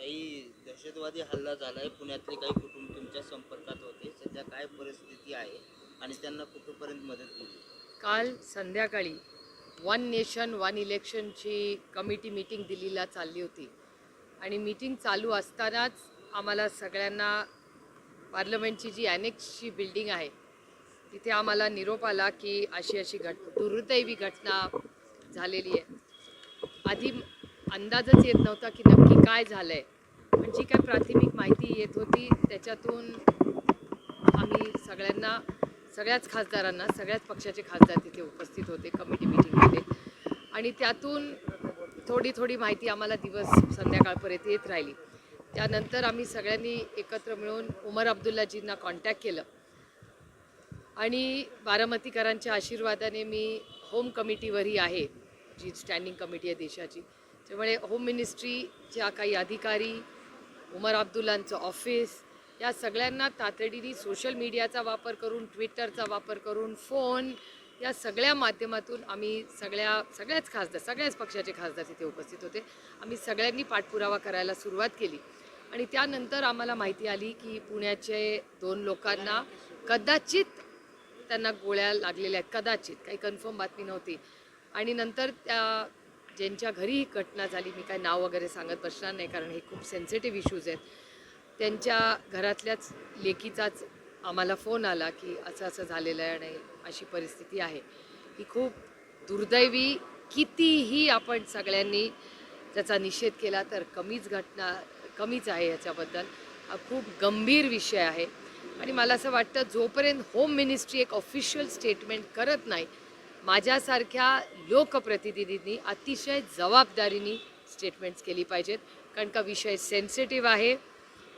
काही दहशतवादी हल्ला झाला आहे पुण्यातले काही कुटुंब तुमच्या संपर्कात होते. सध्या काय परिस्थिती आहे आणि त्यांना कुठपर्यंत मदत केली काल संध्याकाळी वन नेशन वन इलेक्शनची कमिटी मीटिंग दिल्लीला चालली होती. आणि मीटिंग चालू असतानाच आम्हाला सगळ्यांना पार्लमेंटची जी ॲनेक्सची बिल्डिंग आहे तिथे आम्हाला निरोप आला की अशी अशी घट दुर्दैवी घटना झालेली आहे. आधी अंदाजच येत नव्हता की नक्की काय झालं आहे पण जी काय प्राथमिक माहिती येत होती त्याच्यातून आम्ही सगळ्यांना सगळ्याच खासदारांना सगळ्याच पक्षाचे खासदार तिथे उपस्थित होते कमिटी मिटिंगमध्ये आणि त्यातून थोडी थोडी माहिती आम्हाला दिवस संध्याकाळपर्यंत येत राहिली. त्यानंतर आम्ही सगळ्यांनी एकत्र मिळून उमर अब्दुल्लाजींना कॉन्टॅक्ट केलं. आणि बारामतीकरांच्या आशीर्वादाने मी होम कमिटीवरही आहे जी स्टँडिंग कमिटी आहे देशाची. त्यामुळे होम मिनिस्ट्रीच्या काही अधिकारी उमर अब्दुल्लांचं ऑफिस या सगळ्यांना तातडीने सोशल मीडियाचा वापर करून ट्विटरचा वापर करून फोन या सगळ्या माध्यमातून आम्ही सगळ्या सगळ्याच खासदार सगळ्याच पक्षाचे खासदार तिथे उपस्थित होते. आम्ही सगळ्यांनी पाठपुरावा करायला सुरुवात केली. आणि त्यानंतर आम्हाला माहिती आली की पुण्याचे दोन लोकांना कदाचित त्यांना गोळ्या लागलेल्या आहेत. कदाचित काही कन्फर्म बातमी नव्हती. आणि नंतर त्या ज्यांच्या घरी ही घटना झाली मी काय नाव वगैरे सांगत बसणार नाही कारण हे खूप सेन्सिटिव्ह इश्यूज आहेत. त्यांच्या घरातल्याच लेकीचाच आम्हाला फोन आला की असं असं झालेलं आहे आणि अशी परिस्थिती आहे. ही खूप दुर्दैवी कितीही आपण सगळ्यांनी त्याचा निषेध केला तर कमीच घटना कमीच आहे याच्याबद्दल. हा खूप गंभीर विषय आहे. आणि मला असं वाटतं जोपर्यंत होम मिनिस्ट्री एक ऑफिशियल स्टेटमेंट करत नाही माझ्यासारख्या लोकप्रतिनिधींनी अतिशय जबाबदारीने स्टेटमेंट्स केली पाहिजेत. कारण का विषय सेन्सिटिव्ह आहे.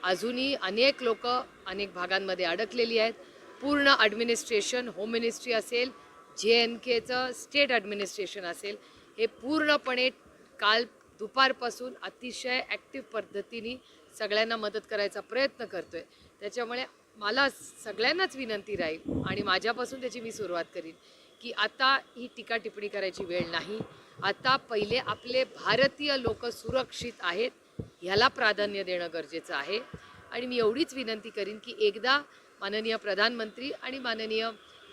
अजूनही अनेक लोक अनेक भागांमध्ये अडकलेली आहेत. पूर्ण ॲडमिनिस्ट्रेशन होम मिनिस्ट्री असेल जे एन केचं स्टेट ॲडमिनिस्ट्रेशन असेल हे पूर्णपणे काल दुपारपासून अतिशय ॲक्टिव्ह पद्धतीने सगळ्यांना मदत करायचा प्रयत्न करतो आहे त्याच्यामुळे मला सगळ्यांनाच विनंती राहील आणि माझ्यापासून त्याची मी सुरुवात करीन की आता ही टीका टिप्पणी करायची वेळ नाही. आता पहिले आपले भारतीय लोक सुरक्षित आहेत ह्याला प्राधान्य देणं गरजेचं आहे. आणि मी एवढीच विनंती करीन की एकदा माननीय प्रधानमंत्री आणि माननीय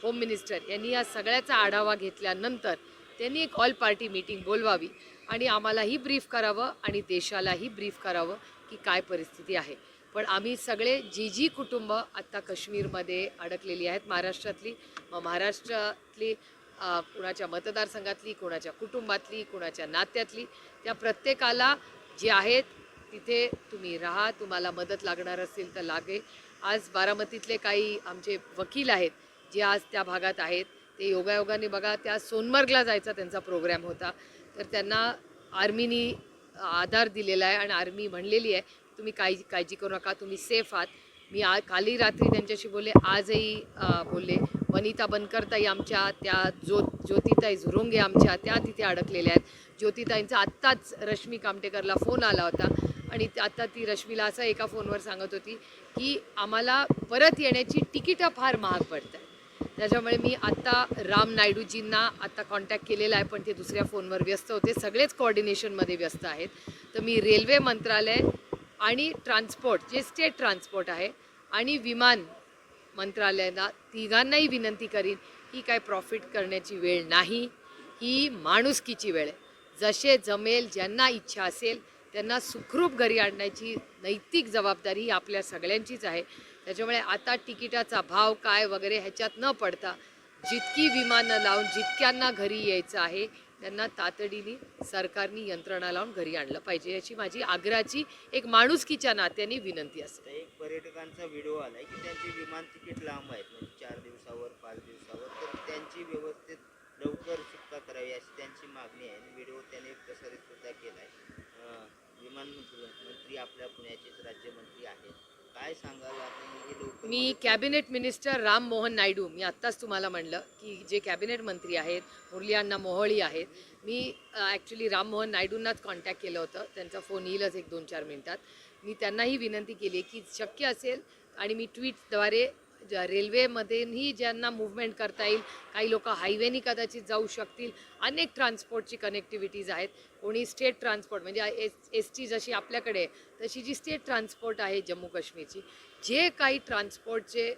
होम मिनिस्टर यांनी या सगळ्याचा आढावा घेतल्यानंतर त्यांनी एक ऑल पार्टी मीटिंग बोलवावी आणि आम्हालाही ब्रीफ करावं आणि देशालाही ब्रीफ करावं की काय परिस्थिती आहे. पण आम्ही सगळे जी जी कुटुंब आत्ता काश्मीरमध्ये अडकलेली आहेत महाराष्ट्रातली. मग महाराष्ट्रातली कोणाच्या कुणाच्या मतदारसंघातली कुणाच्या कुटुंबातली कुणाच्या नात्यातली त्या प्रत्येकाला जे आहेत तिथे तुम्ही राहा तुम्हाला मदत लागणार असेल तर लागे. आज बारामतीतले काही आमचे वकील आहेत जे आज त्या भागात आहेत ते योगायोगाने बघा त्या सोनमर्गला जायचा त्यांचा प्रोग्राम होता. तर त्यांना आर्मीनी आधार दिलेला आहे आणि आर्मी म्हणलेली आहे. तुम्ही काळजी काळजी करू नका तुम्ही सेफ आहात. मी आ काली रात्री त्यांच्याशी बोलले आजही बोलले वनिता बनकरताई आमच्या त्या ज्यो ज्योतिताई झुरुंगे आमच्या त्या तिथे अडकलेल्या आहेत. ज्योतिताईंचा आत्ताच रश्मी कामटेकरला फोन आला होता आणि आता ती रश्मीला असं एका फोनवर सांगत होती की आम्हाला परत येण्याची तिकीटं फार महाग पडतात. त्याच्यामुळे मी आत्ता राम नायडूजींना आत्ता कॉन्टॅक्ट केलेला आहे पण ते दुसऱ्या फोनवर व्यस्त होते. सगळेच कॉर्डिनेशनमध्ये व्यस्त आहेत. तर मी रेल्वे मंत्रालय आणि ट्रान्सपोर्ट जे स्टेट ट्रान्सपोर्ट आहे आणि विमान मंत्रालयाला तिघांनाही विनंती करीन ही काय प्रॉफिट करण्याची वेळ नाही ही माणुसकीची वेळ आहे. जसे जमेल ज्यांना इच्छा असेल त्यांना सुखरूप घरी आणण्याची नैतिक जबाबदारी ही आपल्या सगळ्यांचीच आहे. त्याच्यामुळे आता तिकिटाचा भाव काय वगैरे ह्याच्यात न पडता जितकी विमानं लावून जितक्यांना घरी यायचं आहे त्यांना तातडीने सरकारनी यंत्रणा लावून घरी आणलं पाहिजे याची माझी आग्राची एक माणुसकीच्या नात्याने विनंती असते. एक पर्यटकांचा व्हिडिओ आलाय की त्यांची विमान तिकीट लांब आहेत म्हणजे चार दिवसावर पाच दिवसावर तर त्यांची व्यवस्थित लवकर सुटका करावी अशी त्यांची मागणी आहे. आणि व्हिडिओ त्याने प्रसारित सुद्धा केला आहे विमान मंत्री मंत्री आपल्या पुण्याचेच राज्यमंत्री आहेत. काय सांगाल हे मी कॅबिनेट मिनिस्टर राम मोहन नायडू मी आत्ताच तुम्हाला म्हणलं की जे कॅबिनेट मंत्री आहेत मुरली अण्णा मोहोळी आहेत मी ॲक्च्युली राम मोहन नायडूंनाच कॉन्टॅक्ट केलं होतं. त्यांचा फोन येईलच एक दोन चार मिनटात. मी त्यांनाही विनंती केली की शक्य असेल आणि मी ट्विटद्वारे ज्या रेल्वेमध्येही ज्यांना मुवमेंट करता येईल काही लोक हायवेनी कदाचित जाऊ शकतील. अनेक ट्रान्सपोर्टची कनेक्टिव्हिटीज आहेत. कोणी स्टेट ट्रान्सपोर्ट म्हणजे एस एस टी जशी आपल्याकडे तशी जी स्टेट ट्रान्सपोर्ट आहे जम्मू काश्मीरची जे काही ट्रान्सपोर्टचे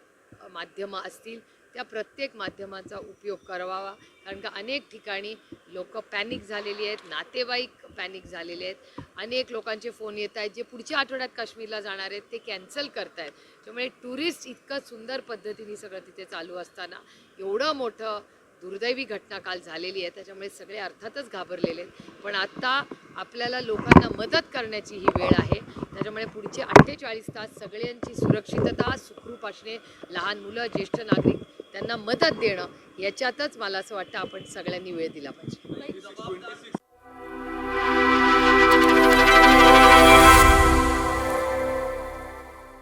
माध्यमं असतील त्या प्रत्येक माध्यमाचा उपयोग करावा. कारण का अनेक ठिकाणी लोक पॅनिक झालेली आहेत नातेवाईक पॅनिक झालेले आहेत. अनेक लोकांचे फोन येत आहेत. जे पुढच्या आठवड्यात काश्मीरला जाणार आहेत ते कॅन्सल करतायत. त्यामुळे टुरिस्ट इतकं सुंदर पद्धतीने सगळं तिथे चालू असताना एवढं मोठं दुर्दैवी घटना काल झालेली आहे. त्याच्यामुळे सगळे अर्थातच घाबरलेले आहेत. पण आत्ता आपल्याला लोकांना मदत करण्याची ही वेळ आहे. त्याच्यामुळे पुढचे अठ्ठेचाळीस तास सगळ्यांची सुरक्षितता सुखरूप असणे लहान मुलं ज्येष्ठ नागरिक त्यांना मदत देणं याच्यातच मला असं वाटतं आपण सगळ्यांनी वेळ दिला पाहिजे.